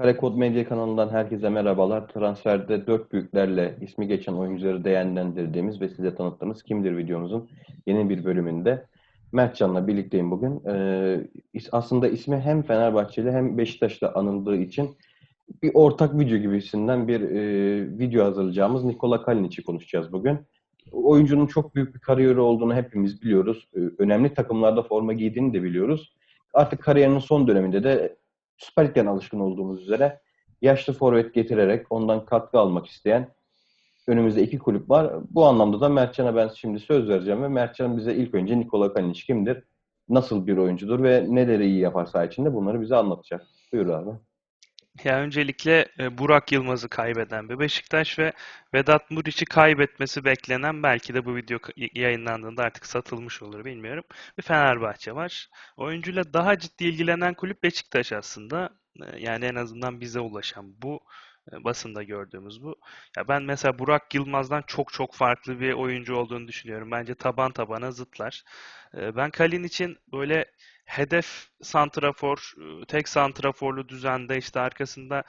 Karekod Medya kanalından herkese merhabalar. Transferde dört büyüklerle ismi geçen oyuncuları değerlendirdiğimiz ve size tanıttığımız Kimdir videomuzun yeni bir bölümünde Mertcan'la birlikteyim bugün. Ee, aslında ismi hem Fenerbahçeli hem Beşiktaş'ta anıldığı için bir ortak video gibisinden bir e, video hazırlayacağımız Nikola Kalinic'i konuşacağız bugün. Oyuncunun çok büyük bir kariyeri olduğunu hepimiz biliyoruz. Ee, önemli takımlarda forma giydiğini de biliyoruz. Artık kariyerinin son döneminde de Süper Lig'den alışkın olduğumuz üzere yaşlı forvet getirerek ondan katkı almak isteyen önümüzde iki kulüp var. Bu anlamda da Mertcan'a ben şimdi söz vereceğim ve Mertcan bize ilk önce Nikola Kalinic kimdir? Nasıl bir oyuncudur ve neleri iyi yapar saha içinde bunları bize anlatacak. Buyur abi. Ya öncelikle e, Burak Yılmaz'ı kaybeden bir Beşiktaş ve Vedat Muriç'i kaybetmesi beklenen belki de bu video k- yayınlandığında artık satılmış olur bilmiyorum. Bir Fenerbahçe var. Oyuncuyla daha ciddi ilgilenen kulüp Beşiktaş aslında. E, Yani en azından bize ulaşan bu e, basında gördüğümüz bu. Ya ben mesela Burak Yılmaz'dan çok çok farklı bir oyuncu olduğunu düşünüyorum. Bence taban tabana zıtlar. Ben Kalin için böyle hedef santrafor, e, tek santraforlu düzende işte arkasında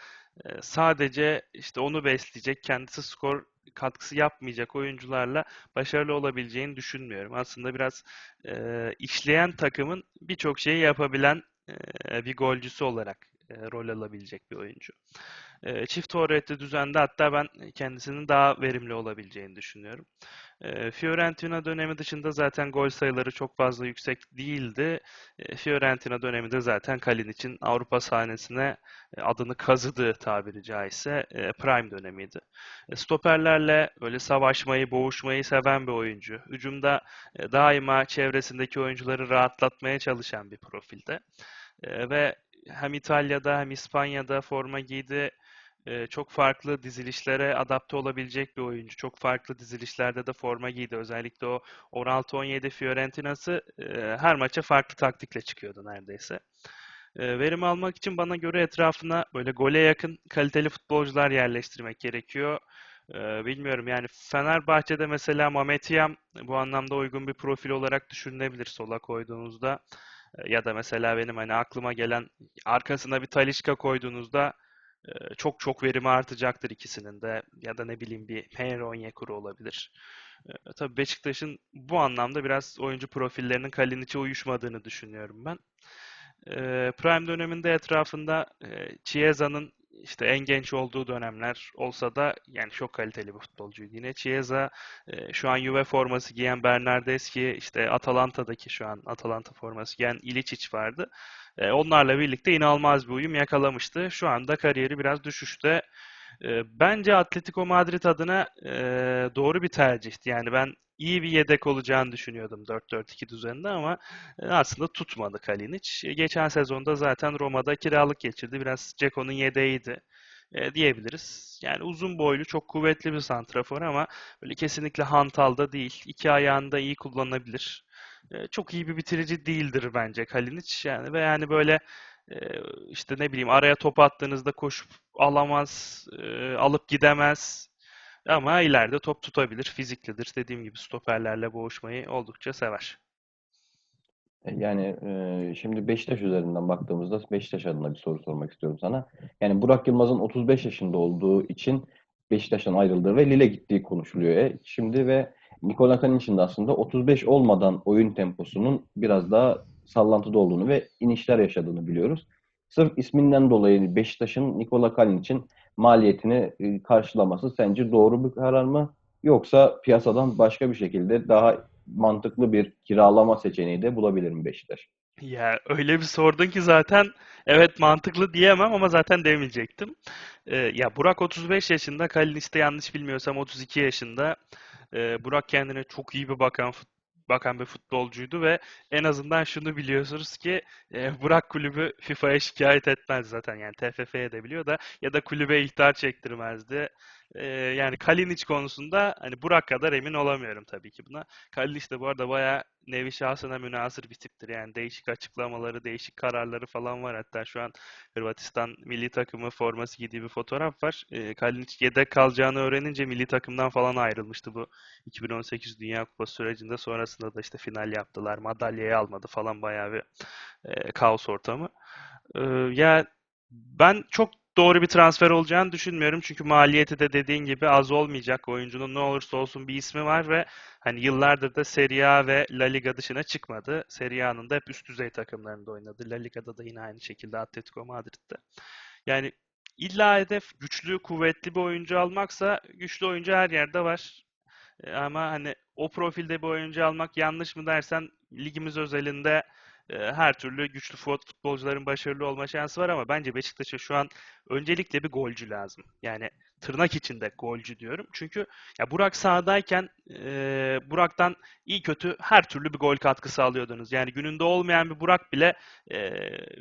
e, sadece işte onu besleyecek, kendisi skor katkısı yapmayacak oyuncularla başarılı olabileceğini düşünmüyorum. Aslında biraz e, işleyen takımın birçok şeyi yapabilen e, bir golcüsü olarak e, rol alabilecek bir oyuncu. E, çift forvetli düzende hatta ben kendisinin daha verimli olabileceğini düşünüyorum. E, Fiorentina dönemi dışında zaten gol sayıları çok fazla yüksek değildi. E, Fiorentina döneminde zaten Kalinic'in Avrupa sahnesine e, adını kazıdığı tabiri caizse e, prime dönemiydi. E, Stoperlerle böyle savaşmayı, boğuşmayı seven bir oyuncu. Hücumda e, daima çevresindeki oyuncuları rahatlatmaya çalışan bir profilde. E, Ve hem İtalya'da hem İspanya'da forma giydi. E, Çok farklı dizilişlere adapte olabilecek bir oyuncu. Çok farklı dizilişlerde de forma giydi. Özellikle o 16-17 Fiorentina'sı e, her maça farklı taktikle çıkıyordu neredeyse. E, verim almak için bana göre etrafına böyle gole yakın kaliteli futbolcular yerleştirmek gerekiyor. E, bilmiyorum yani Fenerbahçe'de mesela Mehmet Yam bu anlamda uygun bir profil olarak düşünülebilir sola koyduğunuzda. Ya da mesela benim hani aklıma gelen arkasına bir Talisca koyduğunuzda çok çok verimi artacaktır ikisinin de. Ya da ne bileyim bir Henry Onyekuru olabilir. Tabii Beşiktaş'ın bu anlamda biraz oyuncu profillerinin Kalinic'e uyuşmadığını düşünüyorum ben. Prime döneminde etrafında Chiesa'nın işte en genç olduğu dönemler olsa da yani çok kaliteli bir futbolcuydu yine. Chiesa e, şu an Juve forması giyen Bernardeschi, işte Atalanta'daki şu an Atalanta forması giyen Ilicic vardı. E, onlarla birlikte inanılmaz bir uyum yakalamıştı. Şu anda kariyeri biraz düşüşte. E, bence Atletico Madrid adına e, doğru bir tercihti. Yani ben iyi bir yedek olacağını düşünüyordum 4-4-2 düzeninde ama e, aslında tutmadı Kalinic. Geçen sezonda zaten Roma'da kiralık geçirdi. Biraz Ceko'nun yedeğiydi e, diyebiliriz. Yani uzun boylu, çok kuvvetli bir santrafor ama böyle kesinlikle hantal da değil. İki ayağını da iyi kullanabilir. E, çok iyi bir bitirici değildir bence Kalinic. Yani ve yani böyle işte ne bileyim araya top attığınızda koşup alamaz, e, alıp gidemez. Ama ileride top tutabilir, fiziklidir. Dediğim gibi stoperlerle boğuşmayı oldukça sever. Yani e, şimdi Beşiktaş üzerinden baktığımızda Beşiktaş adına bir soru sormak istiyorum sana. Yani Burak Yılmaz'ın 35 yaşında olduğu için Beşiktaş'tan ayrıldığı ve Lille gittiği konuşuluyor. E, şimdi ve Nikola Kalinic'in de aslında 35 olmadan oyun temposunun biraz daha sallantıda olduğunu ve inişler yaşadığını biliyoruz. Sırf isminden dolayı Beşiktaş'ın Nikola Kalinic'in maliyetini e, karşılaması sence doğru bir karar mı? Yoksa piyasadan başka bir şekilde daha mantıklı bir kiralama seçeneği de bulabilir mi Beşiktaş? Ya öyle bir sordun ki zaten evet mantıklı diyemem ama zaten demeyecektim. Ee, ya Burak 35 yaşında, Kalinic de yanlış bilmiyorsam 32 yaşında. Ee, Burak kendine çok iyi bir bakan bakan bir futbolcuydu ve en azından şunu biliyorsunuz ki e, Burak kulübü FIFA'ya şikayet etmez zaten yani TFF'ye de biliyor da ya da kulübe ihtar çektirmezdi. Ee, yani Kalinic konusunda hani Burak kadar emin olamıyorum tabii ki buna. Kalinic de bu arada bayağı nevi şahsına münhasır bir tiptir. Yani değişik açıklamaları, değişik kararları falan var. Hatta şu an Hırvatistan milli takımı forması giydiği bir fotoğraf var. E, Kalinic yedek kalacağını öğrenince milli takımdan falan ayrılmıştı bu 2018 Dünya Kupası sürecinde. Sonrasında da işte final yaptılar. Madalyayı almadı falan bayağı bir e, kaos ortamı. E, ya ben çok doğru bir transfer olacağını düşünmüyorum. Çünkü maliyeti de dediğin gibi az olmayacak. Oyuncunun ne olursa olsun bir ismi var ve hani yıllardır da Serie A ve La Liga dışına çıkmadı. Serie A'nın da hep üst düzey takımlarında oynadı. La Liga'da da yine aynı şekilde Atletico Madrid'de. Yani illa hedef güçlü, kuvvetli bir oyuncu almaksa güçlü oyuncu her yerde var. E, Ama hani o profilde bir oyuncu almak yanlış mı dersen ligimiz özelinde her türlü güçlü fut- futbolcuların başarılı olma şansı var ama bence Beşiktaş'a şu an öncelikle bir golcü lazım. Yani tırnak içinde golcü diyorum. Çünkü ya Burak sahadayken e, Burak'tan iyi kötü her türlü bir gol katkısı alıyordunuz. Yani gününde olmayan bir Burak bile e,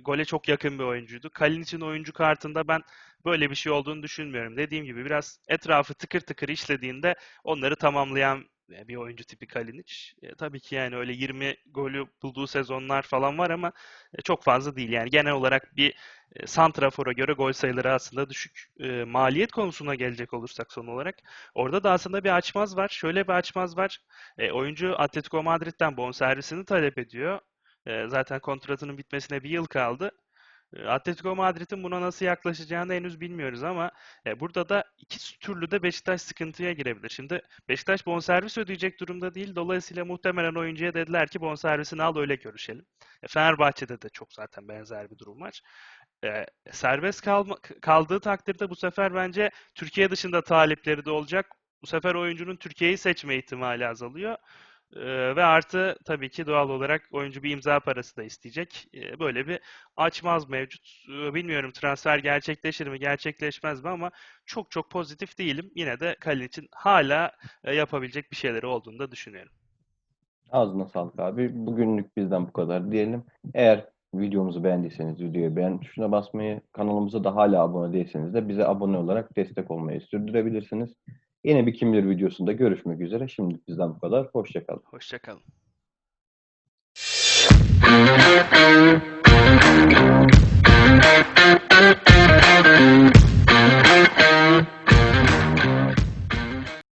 gole çok yakın bir oyuncuydu. Kalinic'in oyuncu kartında ben böyle bir şey olduğunu düşünmüyorum. Dediğim gibi biraz etrafı tıkır tıkır işlediğinde onları tamamlayan e, bir oyuncu tipi Kalinic. E, tabii ki yani öyle 20 golü bulduğu sezonlar falan var ama e, çok fazla değil. Yani genel olarak bir e, santrafora göre gol sayıları aslında düşük. E, maliyet konusuna gelecek olursak son olarak orada da aslında bir açmaz var. Şöyle bir açmaz var. E, oyuncu Atletico Madrid'den bonservisini talep ediyor. E, zaten kontratının bitmesine bir yıl kaldı. E, Atletico Madrid'in buna nasıl yaklaşacağını henüz bilmiyoruz ama e, burada da iki türlü de Beşiktaş sıkıntıya girebilir. Şimdi Beşiktaş bonservis ödeyecek durumda değil. Dolayısıyla muhtemelen oyuncuya dediler ki bonservisini al öyle görüşelim. E, Fenerbahçe'de de çok zaten benzer bir durum var. E, serbest kalma, kaldığı takdirde bu sefer bence Türkiye dışında talipleri de olacak. Bu sefer oyuncunun Türkiye'yi seçme ihtimali azalıyor. Ee, ve artı tabii ki doğal olarak oyuncu bir imza parası da isteyecek. Ee, böyle bir açmaz mevcut. Ee, bilmiyorum transfer gerçekleşir mi, gerçekleşmez mi ama çok çok pozitif değilim. Yine de Kalinic'in hala e, yapabilecek bir şeyleri olduğunu da düşünüyorum. Ağzına sağlık abi. Bugünlük bizden bu kadar diyelim. Eğer videomuzu beğendiyseniz videoya beğen tuşuna basmayı, kanalımıza da hala abone değilseniz de bize abone olarak destek olmayı sürdürebilirsiniz. Yine bir kimdir videosunda görüşmek üzere. Şimdi bizden bu kadar. Hoşçakalın. Hoşçakalın.